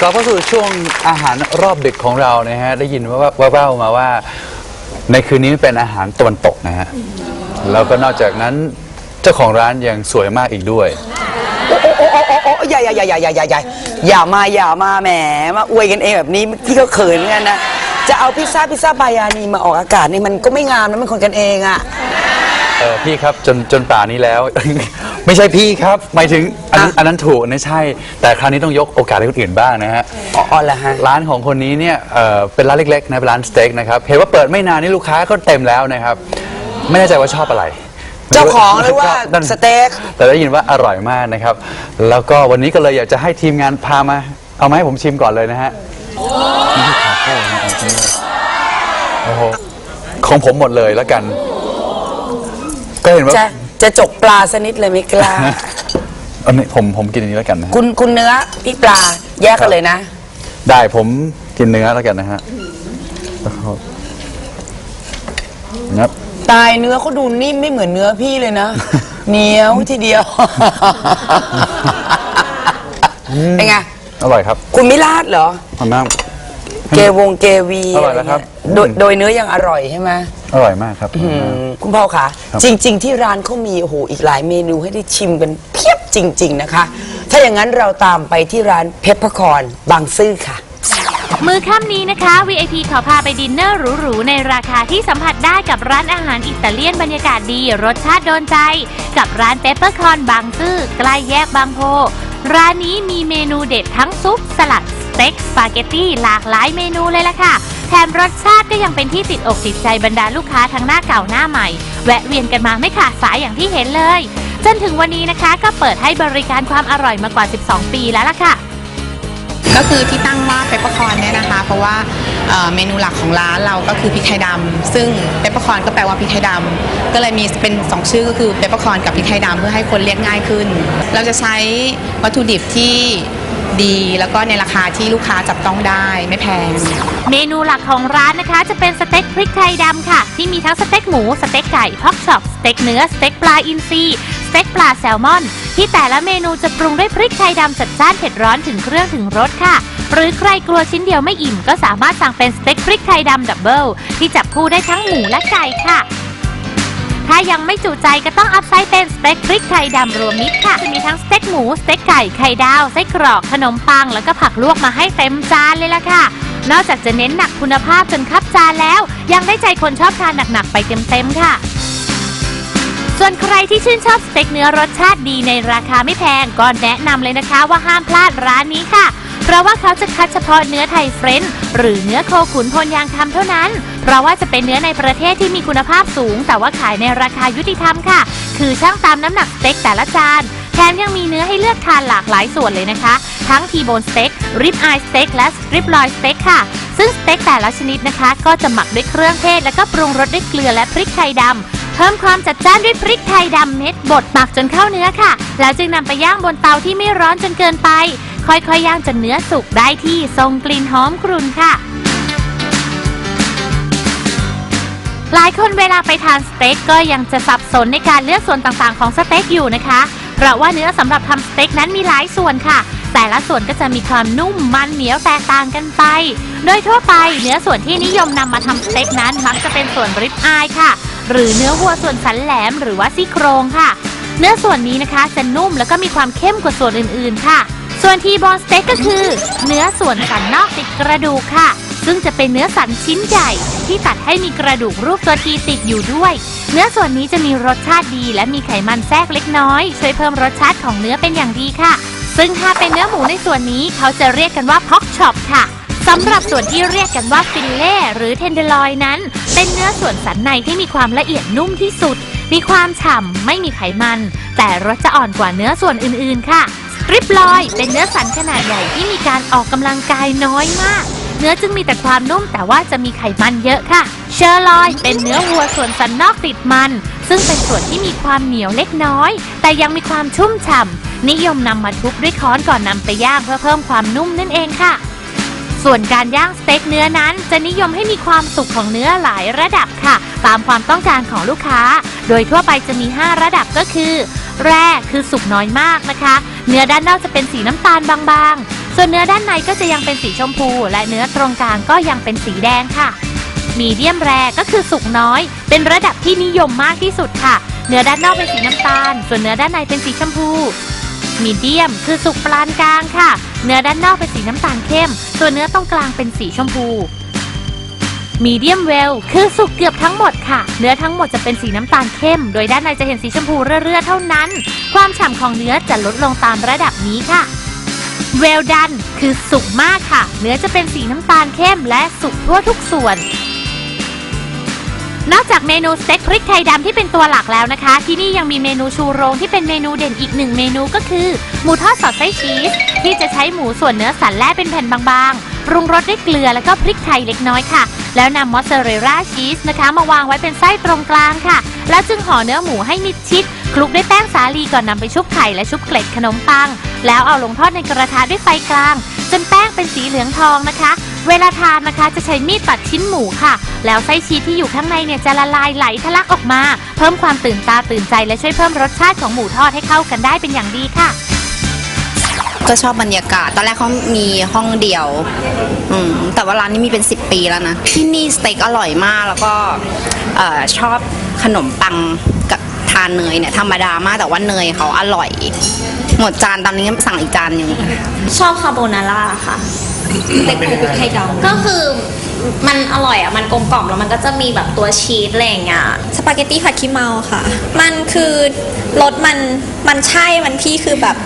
กลับเข้าสู่ช่วงอาหารรอบดึกของเรานะฮะได้ยินว่าว่าแว่วๆมาว่า ในคืนนี้เป็นอาหารตะวันตกนะฮะแล้วก็นอกจากนั้นเจ้าของร้านยังสวยมากอีกด้วย โอ้โอ้โอ้โอ้โอ้อย่าอย่าอย่าอย่าอย่าอย่าอย่าอย่ามาอย่ามาแหมมาอวยกันเองแบบนี้พี่ก็เขินเหมือนกันนะจะเอาพิซซ่าพิซซ่าบายานีมาออกอากาศนี่มันก็ไม่งามนะมันคนกันเองอะ เออพี่ครับจนจนป่านี้แล้ว ไม่ใช่พี่ครับหมายถึงอันนั้นอะอันนั้นถูกอันนั้นใช่ แต่คราวนี้ต้องยกโอกาสให้คนอื่นบ้างนะฮะอ๋ออ๋อเหรอฮะ ร้านของคนนี้เนี่ยเอ่อเป็นร้านเล็กๆนะเป็นร้านสเต็กนะครับ เห็นว่าเปิดไม่นานนี่ลูกค้าก็เต็มแล้วนะครับ ไม่แน่ใจว่าชอบอะไรเจ้าของหรือว่านั่นสเต็ก แต่ได้ยินว่าอร่อยมากนะครับ แล้วก็วันนี้ก็เลยอยากจะให้ทีมงานพามา เอามาให้ผมชิมก่อนเลยนะฮะนี่คือคาเฟ่นะของที่นี่โอ้โหของผมหมดเลยแล้วกัน ก็เห็นว่า จะ จะจกปลาสนิดเลยไม่กล้า อันนี้ผมผมกินอันนี้แล้วกันนะฮะคุณคุณเนื้อพี่ปลาแยกกันเลยนะ ได้ผมกินเนื้อแล้วกันนะฮะแล้วก็งับตายเนื้อเขาดูนิ่มไม่เหมือนเนื้อพี่เลยนะ เหนียวทีเดียวเป็นไงอร่อยครับคุณไม่ลาดเหรอขอบคุณมาก เกวงเกวีอร่อยแล้วครับะไเงี้ยโดยโดยเนื้อยังอร่อยใช่ไหม อร่อยมากครับอืมคุณพ่อคะครับ จริง ๆ ที่ร้านเขามีโอ้โหอีกหลายเมนูให้ได้ชิมกันเพียบจริง ๆ นะคะ ถ้าอย่างนั้นเราตามไปที่ร้านเพชรพครบางซื่อค่ะ มื้อค่ำนี้นะคะ VIP ขอพาไปดินเนอร์หรูๆในราคาที่สัมผัสได้กับร้านอาหารอิตาเลียนบรรยากาศดี รสชาติโดนใจ กับร้านเปปเปอร์คอนบางซื่อใกล้แยกบางโพ ร้านนี้มีเมนูเด็ดทั้งซุป สลัด สเต็กสปาเกตตี้หลากหลายเมนูเลยล่ะค่ะ แถมรสชาติก็ยังเป็นที่ติดอกติดใจบรรดาลูกค้าทั้งหน้าเก่าหน้าใหม่ แวะเวียนกันมาไม่ขาดสายอย่างที่เห็นเลย จนถึงวันนี้นะคะก็เปิดให้บริการความอร่อยมากว่า 12 ปีแล้วล่ะค่ะ ก็คือที่ตั้งว่าเปปเปอร์คอนเนี่ยนะคะ เพราะว่าเอ่อเมนูหลักของร้านเราก็คือพริกไทยดำซึ่งเปปเปอร์คอนก็แปลว่าพริกไทยดำก็เลยมีเป็น 2 ชื่อก็คือเปปเปอร์คอนกับพริกไทยดำเพื่อให้คนเรียกง่ายขึ้น เราจะใช้วัตถุดิบที่ ดี แล้วก็ในราคาที่ลูกค้าจับต้องได้ไม่แพง เมนูหลักของร้านนะคะ จะเป็นสเต็กพริกไทยดำค่ะ ที่มีทั้งสเต็กหมู สเต็กไก่พอกช็อปสเต็กเนื้อ สเต็กปลาอินทรีสเต็กปลาแซลมอน ที่แต่ละเมนูจะปรุงด้วยพริกไทยดำจัดจ้านเผ็ดร้อนถึงเครื่องถึงรสค่ะ หรือใครกลัวชิ้นเดียวไม่อิ่ม ก็สามารถสั่งเป็นสเต็กพริกไทยดำดับเบิลที่จับคู่ได้ทั้งหมูและไก่ค่ะ ถ้ายังไม่จุใจก็ต้องอัพไซด์เป็นสเต็กพริกไทยดำรวมมิตรค่ะจะมีทั้งสเต็กหมูสเต็กไก่ไข่ดาวไส้กรอกขนมปัง แล้วก็ผักลวกมาให้เต็มจานเลยล่ะค่ะ นอกจากจะเน้นหนักคุณภาพจนคับจานแล้ว ยังได้ใจคนชอบทานหนักๆไปเต็มๆค่ะส่วนใครที่ชื่นชอบสเต็กเนื้อรสชาติดีในราคาไม่แพงก็แนะนำเลยนะคะว่าห้ามพลาดร้านนี้ค่ะ เพราะว่าเขาจะคัดเฉพาะเนื้อไทยเฟรนช์หรือเนื้อโคขุนพลยางคำเท่านั้น เพราะว่าจะเป็นเนื้อในประเทศที่มีคุณภาพสูง แต่ว่าขายในราคายุติธรรมค่ะ คือช่างตามน้ำหนักสเต็กแต่ละจานแถมยังมีเนื้อให้เลือกทานหลากหลายส่วนเลยนะคะ ทั้งทีโบนสเต็กริบอายสเต็กและสตริปลอยสเต็กค่ะ ซึ่งสเต็กแต่ละชนิดนะคะ ก็จะหมักด้วยเครื่องเทศ แล้วก็ปรุงรสด้วยเกลือและพริกไทยดำเพิ่มความจัดจ้านด้วยพริกไทยดำเม็ดบดหมักจนเข้าเนื้อค่ะ แล้วจึงนำไปย่างบนเตาที่ไม่ร้อนจนเกินไป ค่อยๆย่างจนเนื้อสุกได้ที่ทรงกลิ่นหอมกรุ่นค่ะ หลายคนเวลาไปทานสเต็กก็ยังจะสับสนในการเลือกส่วนต่างๆของสเต็กอยู่นะคะ เพราะว่าเนื้อสำหรับทำสเต็กนั้นมีหลายส่วนค่ะ แต่ละส่วนก็จะมีความนุ่มมันเหนียวแตกต่างกันไป โดยทั่วไปเนื้อส่วนที่นิยมนำมาทำสเต็กนั้นมักจะเป็นส่วนริบอายค่ะ หรือเนื้อวัวส่วนสันแหลมหรือว่าซี่โครงค่ะ เนื้อส่วนนี้นะคะจะนุ่มแล้วก็มีความเข้มกว่าส่วนอื่นๆค่ะ ส่วนทีบอนสเต็กก็คือ เนื้อส่วนสันนอกติดกระดูกค่ะ ซึ่งจะเป็นเนื้อสันชิ้นใหญ่ ที่ตัดให้มีกระดูกรูปตัวทีติดอยู่ด้วย เนื้อส่วนนี้จะมีรสชาติดี และมีไขมันแทรกเล็กน้อย ช่วยเพิ่มรสชาติของเนื้อเป็นอย่างดีค่ะ ซึ่งถ้าเป็นเนื้อหมูในส่วนนี้เขาจะเรียกกันว่าพ็อกช็อปค่ะสำหรับส่วนที่เรียกกันว่าฟิลเล่หรือเทนเดอร์ลอยนั้น เป็นเนื้อส่วนสันในที่มีความละเอียดนุ่มที่สุด มีความฉ่ำไม่มีไขมัน แต่รสจะอ่อนกว่าเนื้อส่วนอื่นๆค่ะ ริปลอยเป็นเนื้อสันขนาดใหญ่ที่มีการออกกำลังกายน้อยมาก เนื้อจึงมีแต่ความนุ่มแต่ว่าจะมีไขมันเยอะค่ะ เชอร์ลอยเป็นเนื้อวัวส่วนสันนอกติดมัน ซึ่งเป็นส่วนที่มีความเหนียวเล็กน้อย แต่ยังมีความชุ่มฉ่ำนิยมนำมาทุบด้วยค้อนก่อนนำไปย่างเพื่อเพิ่มความนุ่มนั่นเองค่ะ ส่วนการย่างสเต็กเนื้อนั้น จะนิยมให้มีความสุกของเนื้อหลายระดับค่ะ ตามความต้องการของลูกค้า โดยทั่วไปจะมี 5 ระดับก็คือ แรกคือสุกน้อยมากนะคะ เนื้อด้านนอกจะเป็นสีน้ำตาลบางๆ ส่วนเนื้อด้านในก็จะยังเป็นสีชมพู และเนื้อตรงกลางก็ยังเป็นสีแดงค่ะ มีเดียมแรก็คือสุกน้อย เป็นระดับที่นิยมมากที่สุดค่ะ เนื้อด้านนอกเป็นสีน้ำตาล ส่วนเนื้อด้านในเป็นสีชมพูมีเดียมคือสุกปานกลางค่ะ เนื้อด้านนอกเป็นสีน้ำตาลเข้ม ส่วนเนื้อตรงกลางเป็นสีชมพู มีเดียมเวลคือสุกเกือบทั้งหมดค่ะ เนื้อทั้งหมดจะเป็นสีน้ำตาลเข้ม โดยด้านในจะเห็นสีชมพูเรื่อๆเท่านั้น ความฉ่ำของเนื้อจะลดลงตามระดับนี้ค่ะเวลดันคือสุกมากค่ะ เนื้อจะเป็นสีน้ำตาลเข้มและสุกทั่วทุกส่วน นอกจากเมนูสเต็กพริกไทยดำที่เป็นตัวหลักแล้วนะคะ ที่นี่ยังมีเมนูชูโรงที่เป็นเมนูเด่นอีกหนึ่งเมนูก็คือ หมูทอดสอดไส้ชีส ที่จะใช้หมูส่วนเนื้อสันแล่เป็นแผ่นบางๆ ปรุงรสด้วยเกลือแล้วก็พริกไทยเล็กน้อยค่ะ แล้วนำมอสซาเรลล่าชีสนะคะ มาวางไว้เป็นไส้ตรงกลางค่ะ แล้วจึงห่อเนื้อหมูให้มิดชิดคลุกด้วยแป้งสาลีก่อนนำไปชุบไข่และชุบเกล็ดขนมปัง แล้วเอาลงทอดในกระทะด้วยไฟกลาง จนแป้งเป็นสีเหลืองทองนะคะ เวลาทานนะคะจะใช้มีดตัดชิ้นหมูค่ะ แล้วไส้ชีสที่อยู่ข้างในเนี่ยจะละลายไหลทะลักออกมา เพิ่มความตื่นตาตื่นใจและช่วยเพิ่มรสชาติของหมูทอดให้เข้ากันได้เป็นอย่างดีค่ะ ก็ชอบบรรยากาศ ตอนแรกเขามีห้องเดียว อืม แต่ว่าร้านนี้มีเป็น 10 ปีแล้วนะ ที่นี่สเต็กอร่อยมาก แล้วก็เอ่อชอบขนมปังกับทานเนยเนี่ยธรรมดามาก แต่ว่าเนยเขาอร่อย หมดจานตอนนี้สั่งอีกจานหนึ่งชอบคาโบนาร่าค่ะเต็กหมูพริกไทยดำก็คือมันอร่อยอะ มันกลมกล่อมแล้วมันก็จะมีแบบตัวชีสอะไรอย่างเงี้ย สปาเกตตี้ผัดขี้เมาค่ะ มันคือรสมัน มันใช่ มันพี่คือแบบ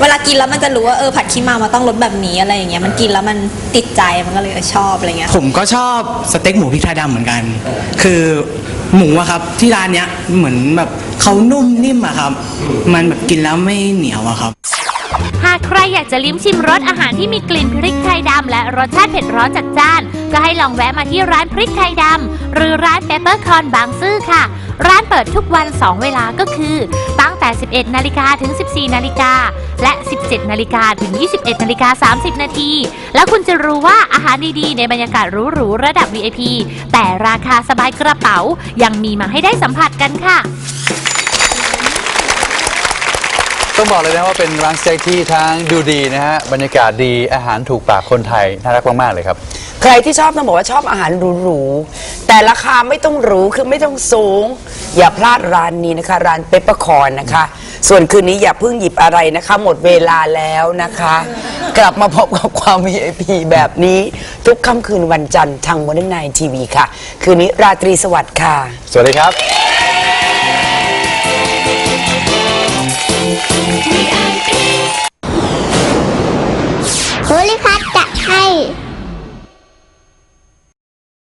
เวลากินแล้วมันจะรู้ว่าเออผัดขี้เมามันต้องรสแบบนี้อะไรอย่างเงี้ยมันกินแล้วมันติดใจมันก็เลยชอบอะไรเงี้ยผมก็ชอบสเต็กหมูพริกไทยดำเหมือนกัน คือหมูอะครับ ที่ร้านเนี้ยเหมือนแบบเขานุ่มนิ่มอะครับ มันแบบกินแล้วไม่เหนียวอะครับ หากใครอยากจะลิ้มชิมรสอาหารที่มีกลิ่นพริกไทยดำและรสชาติเผ็ดร้อนจัดจ้าน ก็ให้ลองแวะมาที่ร้านพริกไทยดำหรือร้านเปเปอร์คอนบางซื่อค่ะ ร้านเปิดทุกวัน 2 เวลาก็คือ ตั้งแต่ 11 นาฬิกาถึง 14 นาฬิกา และ 17 นาฬิกาถึง 21 นาฬิกา 30 นาที แล้วคุณจะรู้ว่าอาหารดีๆ ในบรรยากาศหรูๆ ระดับ VIP แต่ราคาสบายกระเป๋า ยังมีมาให้ได้สัมผัสกันค่ะ ต้องบอกเลยนะว่าเป็นร้านสเต็กที่ทั้งดูดีนะฮะบรรยากาศดีอาหารถูกปากคนไทยน่ารักมากๆเลยครับ ใครที่ชอบต้องบอกว่าชอบอาหารหรูๆ แต่ราคาไม่ต้องหรูคือไม่ต้องสูง อย่าพลาดร้านนี้นะคะ ร้านเปปเปอร์คอนนะคะ ส่วนคืนนี้อย่าเพิ่งหยิบอะไรนะคะ หมดเวลาแล้วนะคะ กลับมาพบกับความ VIP แบบนี้ ทุกค่ำคืนวันจันทร์ทาง Modern Night TV ค่ะ คืนนี้ราตรีสวัสดิ์ค่ะ สวัสดีครับ โพลิพัทจะให้